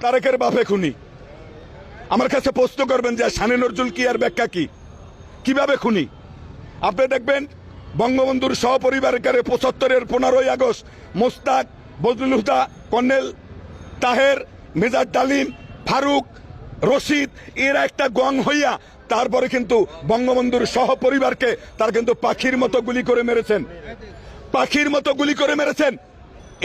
তারেকের বাপে খুনি। আমার কাছে প্রশ্ন করবেন যে শানে নজরুল কি আর ব্যাখ্যা কি? কীভাবে খুনি? আপনি দেখবেন বঙ্গবন্ধুর সহপরিবারকারে পঁচাত্তরের পনেরোই August Mostaq, Bazlul Huda, colonel Taher major Dalim, Faruk, Rashid, এরা একটা গং হইয়া তারপরে কিন্তু বঙ্গবন্ধুর সহপরিবারকে তার কিন্তু পাখির মতো গুলি করে মেরেছেন। পাখির মতো গুলি করে মেরেছেন।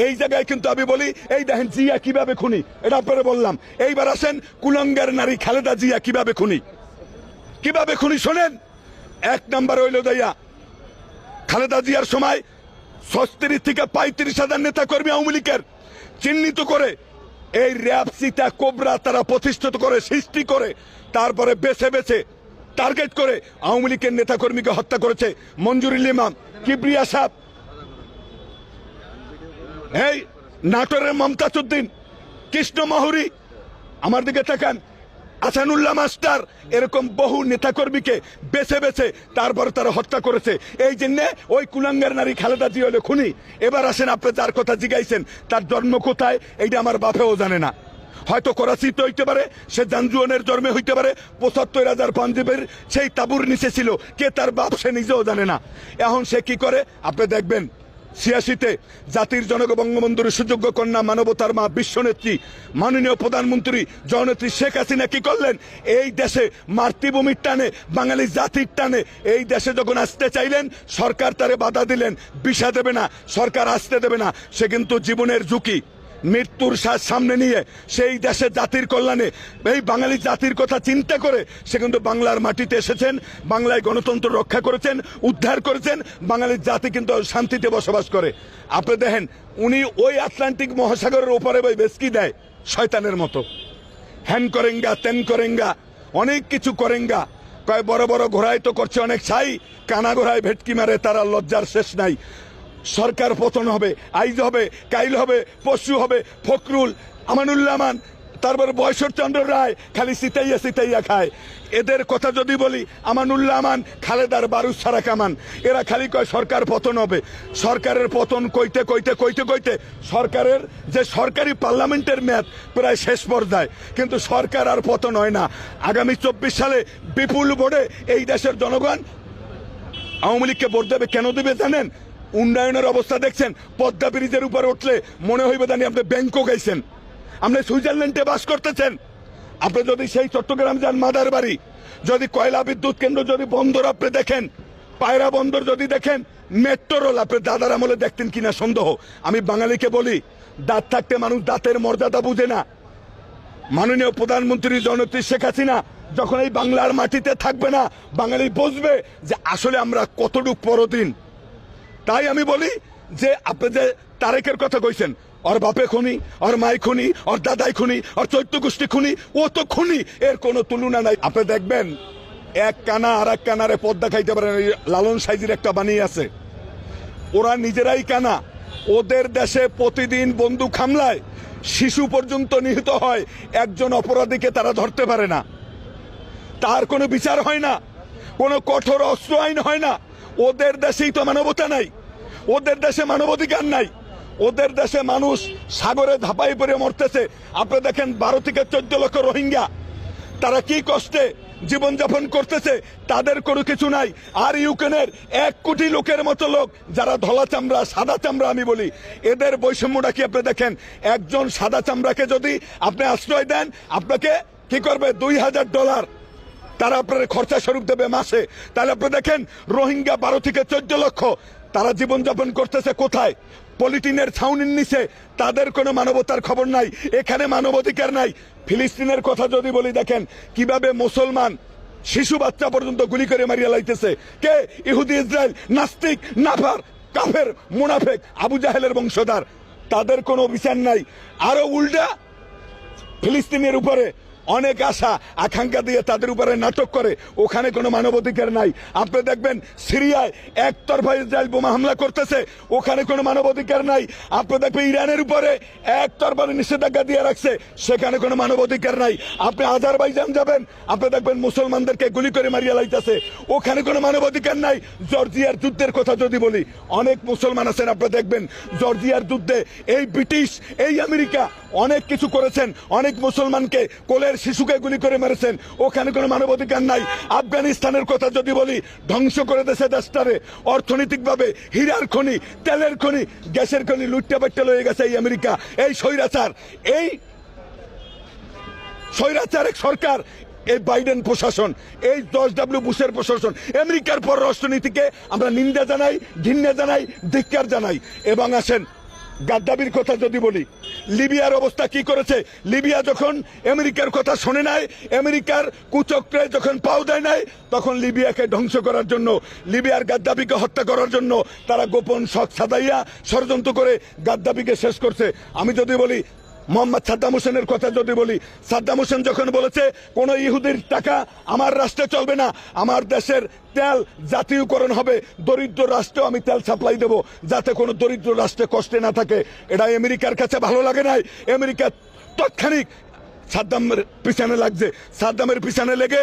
এই জায়গায় কিন্তু আমি বলি, এই দেখেন জিয়া কীভাবে খুনি? এটা আপনারা বললাম। এইবার আসেন, কুলঙ্গার নারী খালেদা জিয়া কীভাবে খুনি? কীভাবে খুনি শোনেন? এক নাম্বার হইল দাইয়া, খালেদা জিয়ার সময় সস্তিরিশ থেকে পঁয়ত্রিশ হাজার নেতা কর্মী আওয়ামী লীগের চিহ্নিত করে এই র্যাব সিতা কোবরা তারা প্রতিষ্ঠিত করে, সৃষ্টি করে, তারপরে বেছে বেছে টার্গেট করে আওয়ামী লীগের নেতা কর্মীকে হত্যা করেছে। মঞ্জুরুল ইমাম, কিবরিয়া সাহ এই নাটোরের মমতাজউদ্দিন, কৃষ্ণ মাহুরি, আমার দিকে তাকান। আসানুল্লাহ মাস্টার এরকম বহু নেতাকর্মীকে বেছে বেছে তারপর তারা হত্যা করেছে। এই জন্যে ওই কুলাঙ্গার নারী খালেদা জি হলে খুনি। এবার আসেন আপনি যার কথা জিগাইছেন, তার জন্ম কোথায়, এইটা আমার বাপেও জানে না। হয়তো করাচিতে হইতে পারে, সে জানজুয়ানের জন্মে হইতে পারে, পঁচাত্তর হাজার পাঞ্জাবের সেই তাবুর নিচে ছিল। কে তার বাপ সে নিজেও জানে না। এখন সে কি করে? আপনি দেখবেন ছিয়াশিতে জাতির জনক বঙ্গবন্ধুর সুযোগ্য কন্যা মানবতার মা বিশ্বনেত্রী, মাননীয় প্রধানমন্ত্রী জননেত্রী শেখ হাসিনা কি করলেন? এই দেশে মাতৃভূমির টানে, বাঙালি জাতির টানে, এই দেশে যখন আসতে চাইলেন, সরকার তারে বাধা দিলেন, বিষা দেবে না, সরকার আসতে দেবে না, সে কিন্তু জীবনের ঝুঁকি। মৃত্যুর শ্বাস সামনে নিয়ে সেই দেশে জাতির কল্যাণে, এই বাঙালি জাতির কথা চিন্তা করে সে কিন্তু বাংলার মাটিতে এসেছেন, বাংলায় গণতন্ত্র রক্ষা করেছেন, উদ্ধার করেছেন বাঙালির জাতি কিন্তু শান্তিতে বসবাস করে। আপনি দেখেন, উনি ওই আটলান্টিক মহাসাগরের ওপারে ওই বেসকি দেয়, শয়তানের মতো। হ্যান করেঙ্গা, তেন করেঙ্গা, অনেক কিছু করেঙ্গা। কয় বড় বড় ঘোড়ায় তো করছে অনেক ছাই, কানা ঘোড়ায় ভেটকি মারে, তারা লজ্জার শেষ নাই। সরকার পতন হবে, আইজ হবে, কাইল হবে, পশু হবে, ফখরুল আমানুল্লামান তারপরে বয়সর চন্দ্র রায় খালি সিতাইয়া সিতাইয়া খায়। এদের কথা যদি বলি আমানুল্লাহমান খালেদার বারুদ সারা কামান। এরা খালি কয় সরকার পতন হবে। সরকারের পতন কইতে কইতে কইতে কইতে সরকারের যে সরকারি পার্লামেন্টের মেয়াদ প্রায় শেষ পর্যায়ে। কিন্তু সরকার আর পতন হয় না। আগামী চব্বিশ সালে বিপুল ভোটে এই দেশের জনগণ আওয়ামী লীগকে ভোট দেবে কেন দেবে জানেন? উন্নয়নের অবস্থা দেখছেন, পদ্মা ব্রিজের উপর উঠলে মনে হইবে জানি আপনি ব্যাংকক গাইছেন আপনি সুইজারল্যান্ডে বাস করতেছেন। আপনি যদি সেই চট্টগ্রাম যান মাদার বাড়ি যদি কয়লা বিদ্যুৎ কেন্দ্র যদি বন্দর আপনি দেখেন, পায়রা বন্দর যদি দেখেন মেট্রো রেল আপনি দাদার আমলে দেখতেন কিনা সন্দেহ। আমি বাঙালিকে বলি, দাঁত থাকতে মানুষ দাঁতের মর্যাদা বুঝে না। মাননীয় প্রধানমন্ত্রী জননেত্রী শেখ হাসিনা যখন এই বাংলার মাটিতে থাকবে না, বাঙালি বুঝবে যে আসলে আমরা কতটুক পরদিন তাই আমি বলি যে আপনি যে তারেকের কথা কইছেন ওর বাপে খুনি ওর মাই খুনি ওর দাদাই খুনি ওর চৈত্য গোষ্ঠী খুনি, ও তো খুনি, এর কোনো তুলনা নাই। আপনি দেখবেন, এক কানা আর এক কানারে পদ্মা খাইতে পারেন লালন সাইজির একটা বানিয়ে আছে। ওরা নিজেরাই কানা, ওদের দেশে প্রতিদিন বন্দুক হামলায় শিশু পর্যন্ত নিহত হয়, একজন অপরাধীকে তারা ধরতে পারে না। তার কোনো বিচার হয় না, কোনো কঠোর অস্ত্র আইন হয় না। ওদের দেশেই তো মানবতা নাই। ওদের দেশে মানবাধিকার নাই। ওদের দেশে মানুষ সাগরে ধাপাই পড়ে মরতেছে। আপনি দেখেন, বারো থেকে চোদ্দ লক্ষ রোহিঙ্গা, তারা কি কষ্টে জীবনযাপন করতেছে, তাদের কোনো কিছু নাই। আর ইউক্রেনের এক কোটি লোকের মতো লোক, যারা ধলা চামড়া, সাদা চামড়া আমি বলি, এদের বৈষম্যটা কি আপনি দেখেন? একজন সাদা চামড়াকে যদি আপনি আশ্রয় দেন, আপনাকে কি করবে? দুই হাজার ডলার। তারা আপনার খরচা স্বরূপ দেবে মাসে। তাহলে আপনি দেখেন, রোহিঙ্গা বারো থেকে চোদ্দ লক্ষ। তারা জীবনযাপন করতেছে কোথায়? পলিটিনের ছাউনির নিচে। তাদের কোনো মানবতার খবর নাই। এখানে মানবাধিকার নাই। ফিলিস্তিনের কথা যদি বলি দেখেন, কীভাবে মুসলমান শিশু বাচ্চা পর্যন্ত গুলি করে মারিয়া লাইতেছে। কে? ইহুদি, ইসরায়েল, নাস্তিক, নাফার, কাফের, মুনাফেক, আবু জাহেলের বংশধর। তাদের কোনো বিচার নাই। আরও উল্টা ফিলিস্তিনের উপরে অনেক আশা, আকাঙ্ক্ষা দিয়ে তাদের উপরে নাটক করে। ওখানে কোনো মানবাধিকার নাই। আপনি দেখবেন সিরিয়ায় একতরফা ইসরায়েল বোমা হামলা করতেছে, ওখানে কোনো মানবাধিকার নাই। আপনি দেখবেন ইরানের উপরে একতরফা নিষেধাজ্ঞা দিয়ে রাখছে, সেখানে কোনো মানবাধিকার নাই। আপনি আজারবাইজান যাবেন, আপনি দেখবেন মুসলমানদেরকে গুলি করে মারিয়া লাইতেছে। ওখানে কোনো মানবাধিকার নাই। জর্জিয়ার যুদ্ধের কথা যদি বলি, অনেক মুসলমান আছেন, আপনি দেখবেন জর্জিয়ার যুদ্ধে এই ব্রিটিশ, এই আমেরিকা অনেক কিছু করেছেন। অনেক মুসলমানকে কোলের শিশুকে গুলি করে মেরেছেন। ওখানে কোনো মানবাধিকার নাই। আফগানিস্তানের কথা যদি বলি, ধ্বংস করে দেশে দেশটারে। অর্থনৈতিকভাবে হীরার খনি, তেলের খনি, গ্যাসের খনি লুটটা লয়ে গেছে এই আমেরিকা। এই স্বৈরাচার, এই স্বৈরাচারিক সরকার, এই বাইডেন প্রশাসন, এই দশ ডাব্লিউ বুশের প্রশাসন। আমেরিকার পররাষ্ট্রনীতিকে আমরা নিন্দা জানাই, ঘৃণা জানাই, ধিক্কার জানাই। এবং আসেন গাদ্দাবির কথা যদি বলি, লিবিয়ার অবস্থা কি করেছে? লিবিয়া যখন আমেরিকার কথা শোনে নাই, আমেরিকার কুচক্রে যখন পাও দেয় নাই, তখন লিবিয়াকে ধ্বংস করার জন্য, লিবিয়ার গাদ্দাবিকে হত্যা করার জন্য তারা গোপন শখ সাদাইয়া ষড়যন্ত্র করে গাদ্দাবিকে শেষ করছে। আমি যদি বলি মোহাম্মদ সাদ্দাম হোসেনের কথা যদি বলি, সাদ্দাম হোসেন যখন বলেছে, কোন ইহুদির টাকা আমার রাষ্ট্রে চলবে না, আমার দেশের তেল জাতীয়করণ হবে, দরিদ্র রাষ্ট্রেও আমি তেল সাপ্লাই দেব, যাতে কোনো দরিদ্র রাষ্ট্রে কষ্টে না থাকে, এটা আমেরিকার কাছে ভালো লাগে নাই। আমেরিকা তৎক্ষণিক সাদ্দামের পিছনে লাগছে। সাদ্দামের পিছনে লেগে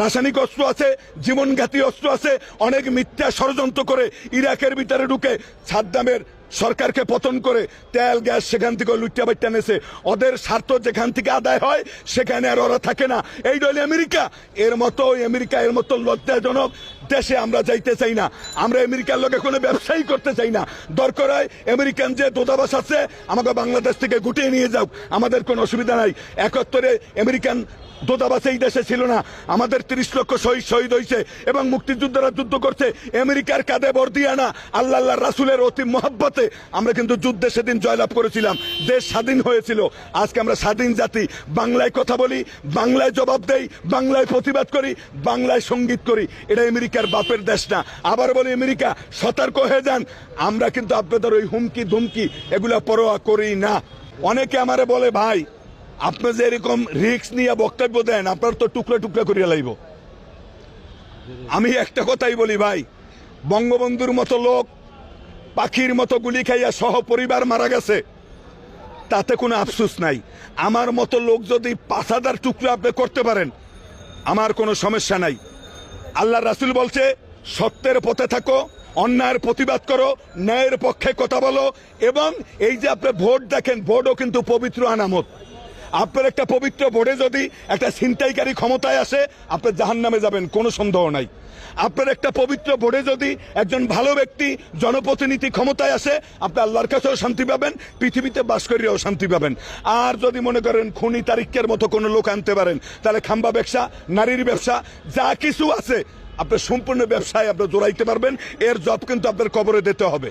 রাসায়নিক অস্ত্র আছে, জীবনঘাতী অস্ত্র আছে, অনেক মিথ্যা ষড়যন্ত্র করে ইরাকের ভিতরে ঢুকে সাদ্দামের সরকারকে পতন করে তেল, গ্যাস সেখান থেকে লুটিয়া বাইটা নেছে। ওদের স্বার্থ যেখান থেকে আদায় হয়, সেখানে আর ওরা থাকে না। এই দল আমেরিকা, এর মতো আমেরিকা, এর মতো লজ্জাজনক দেশে আমরা যাইতে চাই না। আমরা আমেরিকার লোকে কোনো ব্যবসায়ী করতে চাই না। দরকার হয় আমেরিকান যে দূতাবাস আছে, আমাকে বাংলাদেশ থেকে গুটিয়ে নিয়ে যাও। আমাদের কোনো অসুবিধা নাই। একাত্তরে আমেরিকান দূতাবাস এই দেশে ছিল না। আমাদের তিরিশ লক্ষ শহীদ শহীদ হয়েছে এবং মুক্তিযোদ্ধারা যুদ্ধ করছে। আমেরিকার কাঁধে বর দিয়া না, আল্লাহ আল্লাহ রাসুলের অতি মহাব্বতে আমরা কিন্তু যুদ্ধে সেদিন জয়লাভ করেছিলাম। দেশ স্বাধীন হয়েছিল। আজকে আমরা স্বাধীন জাতি। বাংলায় কথা বলি, বাংলায় জবাব দেই, বাংলায় প্রতিবাদ করি, বাংলায় সংগীত করি। এটা আমেরিকার বাপের দেশ না। আবার বলি, আমেরিকা, সতর্ক হয়ে যান। আমরা কিন্তু আপনাদের ওই হুমকি, ধুমকি এগুলা পরোয়া করি না। অনেকে আমারে বলে, ভাই, আপনি যে এরকম রিক্স নিয়ে বক্তব্য দেন, আপনার তো টুকরা টুকরা করিয়া লাইব। আমি একটা কথাই বলি, ভাই, বঙ্গবন্ধুর মতো লোক, পাখির মতো গুলি খাইয়া সহ পরিবার মারা গেছে, তাতে কোনো আফসোস নাই। আমার মতো লোক যদি পাঁচ হাজার টুকরা আপনি করতে পারেন, আমার কোনো সমস্যা নাই। আল্লাহ রাসুল বলছে, সত্যের পথে থাকো, অন্যায়ের প্রতিবাদ করো, ন্যায়ের পক্ষে কথা বলো এবং এই যে আপনি ভোট দেখেন, ভোটও কিন্তু পবিত্র আনামত। আপনার একটা পবিত্র ভোটে যদি একটা ছিনতাইকারী ক্ষমতায় আসে, আপনি জাহান নামে যাবেন, কোনো সন্দেহ নাই। আপনার একটা পবিত্র বোর্ডে যদি একজন ভালো ব্যক্তি, জনপ্রতিনিধি ক্ষমতায় আসে, আপনি আল্লাহর কাছেও শান্তি পাবেন, পৃথিবীতে বাস করিয়াও শান্তি পাবেন। আর যদি মনে করেন খুনি তারিখের মতো কোনো লোক আনতে পারেন, তাহলে খাম্বা ব্যবসা, নারীর ব্যবসা, যা কিছু আছে আপনার সম্পূর্ণ ব্যবসায় আপনার জোড়াইতে পারবেন, এর জব কিন্তু আপনার কবরে দিতে হবে।